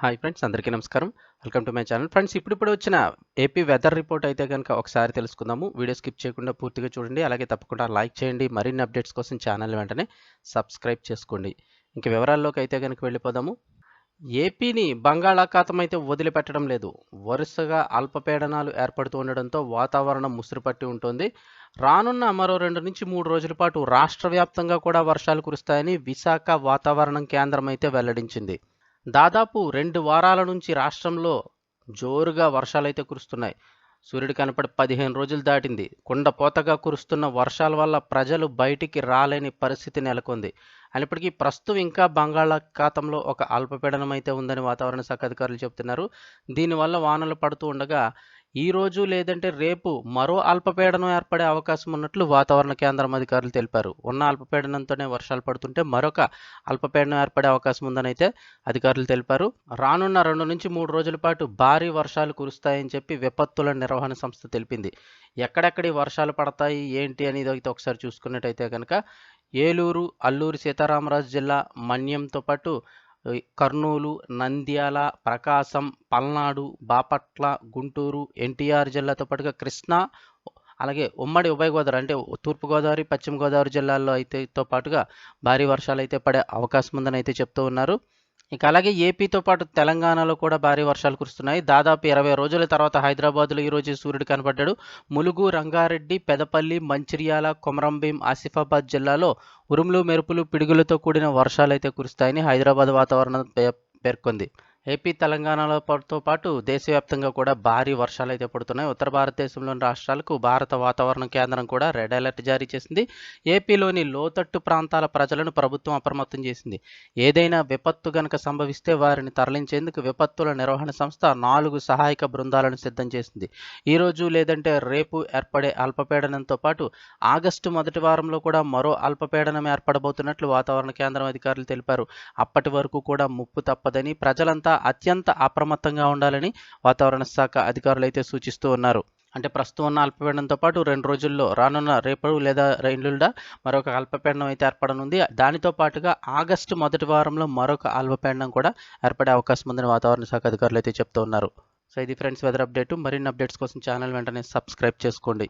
Hi friends అందరికీ నమస్కారం. Welcome to my channel. Friends ఇప్పుడిప్పుడు వచ్చిన ఏపీ వెదర్ రిపోర్ట్ అయితే కనుక ఒకసారి తెలుసుకుందాము. వీడియో స్కిప్ చేయకుండా పూర్తిగా చూడండి. అలాగే తప్పకుండా లైక్ చేయండి. మరిన్ని అప్డేట్స్ కోసం ఛానల్ వెంటనే సబ్స్క్రైబ్ చేసుకోండి. ఇంక వివరాల్లోకి అయితే కనుక వెళ్ళిపోదాము. ఏపీని బంగాళాఖాతం అయితే వదిలిపెట్టడం లేదు. వరుసగా అల్పపీడనాలు ఏర్పడుతూ ఉండడంతో వాతావరణం ముసురుపట్టి ఉంటుంది. రానున్న మరో రెండు నుంచి మూడు రోజుల పాటు రాష్ట్ర వ్యాప్తంగా కూడా వర్షాలు కురుస్తాయని విశాఖ వాతావరణం కేంద్రం అయితే వెల్లడించింది. దాదాపు రెండు వారాల నుంచి రాష్ట్రంలో జోరుగా వర్షాలైతే కురుస్తున్నాయి. సూర్యుడు కనపడి పదిహేను రోజులు దాటింది. కుండపోతగా కురుస్తున్న వర్షాల వల్ల ప్రజలు బయటికి రాలేని పరిస్థితి నెలకొంది. అయినప్పటికీ ప్రస్తుతం ఇంకా బంగాళాఖాతంలో ఒక అల్పపీడనం అయితే ఉందని వాతావరణ శాఖ అధికారులు చెబుతున్నారు. దీనివల్ల వానలు పడుతూ ఉండగా ఈ రోజు లేదంటే రేపు మరో అల్పపీడనం ఏర్పడే అవకాశం ఉన్నట్లు వాతావరణ కేంద్రం అధికారులు తెలిపారు. ఉన్న అల్పపీడనంతోనే వర్షాలు పడుతుంటే మరొక అల్పపీడనం ఏర్పడే అవకాశం ఉందని అయితే అధికారులు తెలిపారు. రానున్న రెండు నుంచి మూడు రోజుల పాటు భారీ వర్షాలు కురుస్తాయని చెప్పి విపత్తుల నిర్వహణ సంస్థ తెలిపింది. ఎక్కడెక్కడి వర్షాలు పడతాయి ఏంటి అనేది అయితే ఒకసారి చూసుకున్నట్టయితే కనుక ఏలూరు అల్లూరు సీతారామరాజు జిల్లా మన్యంతో పాటు కర్నూలు నంద్యాల ప్రకాశం పల్నాడు బాపట్ల గుంటూరు ఎన్టీఆర్ జిల్లాతో పాటుగా కృష్ణా అలాగే ఉమ్మడి ఉభయ గోదావరి అంటే తూర్పుగోదావరి పశ్చిమ గోదావరి జిల్లాల్లో అయితే తో పాటుగా భారీ వర్షాలు అయితే పడే అవకాశం ఉందని అయితే చెప్తూ ఉన్నారు. ఇక అలాగే ఏపీతో పాటు తెలంగాణలో కూడా భారీ వర్షాలు కురుస్తున్నాయి. దాదాపు ఇరవై రోజుల తర్వాత హైదరాబాద్లో ఈరోజు సూర్యుడు కనబడ్డాడు ములుగు రంగారెడ్డి పెదపల్లి మంచిర్యాల కొమరంభీం ఆసిఫాబాద్ జిల్లాలో ఉరుములు మెరుపులు పిడుగులతో కూడిన వర్షాలు అయితే కురుస్తాయని హైదరాబాద్ వాతావరణం పేర్కొంది. ఏపీ తెలంగాణలతో పాటు దేశవ్యాప్తంగా కూడా భారీ వర్షాలు అయితే పడుతున్నాయి. ఉత్తర భారతదేశంలోని రాష్ట్రాలకు భారత వాతావరణ కేంద్రం కూడా రెడ్ అలర్ట్ జారీ చేసింది. ఏపీలోని లోతట్టు ప్రాంతాల ప్రజలను ప్రభుత్వం అప్రమత్తం చేసింది. ఏదైనా విపత్తు గనక సంభవిస్తే వారిని తరలించేందుకు విపత్తుల నిర్వహణ సంస్థ నాలుగు సహాయక బృందాలను సిద్ధం చేసింది. ఈరోజు లేదంటే రేపు ఏర్పడే అల్పపీడనంతో పాటు ఆగస్టు మొదటి వారంలో కూడా మరో అల్పపీడనం ఏర్పడబోతున్నట్లు వాతావరణ కేంద్రం అధికారులు తెలిపారు. అప్పటి వరకు కూడా ముప్పు తప్పదని ప్రజలంతా అత్యంత అప్రమత్తంగా ఉండాలని వాతావరణ శాఖ అధికారులు అయితే సూచిస్తూ ఉన్నారు. అంటే ప్రస్తుతం ఉన్న అల్పపీడనంతో పాటు రెండు రోజుల్లో రానున్న రేపు లేదా రెండుడా మరొక అల్పపీడనం అయితే ఏర్పడనుంది. దానితో పాటుగా ఆగస్టు మొదటి వారంలో మరొక అల్పపీడనం కూడా ఏర్పడే అవకాశం ఉందని వాతావరణ శాఖ అధికారులు అయితే చెప్తూ ఉన్నారు. సో ఇది ఫ్రెండ్స్ వెదర్ అప్డేట్. మరిన్ని అప్డేట్స్ కోసం ఛానల్ వెంటనే సబ్స్క్రైబ్ చేసుకోండి.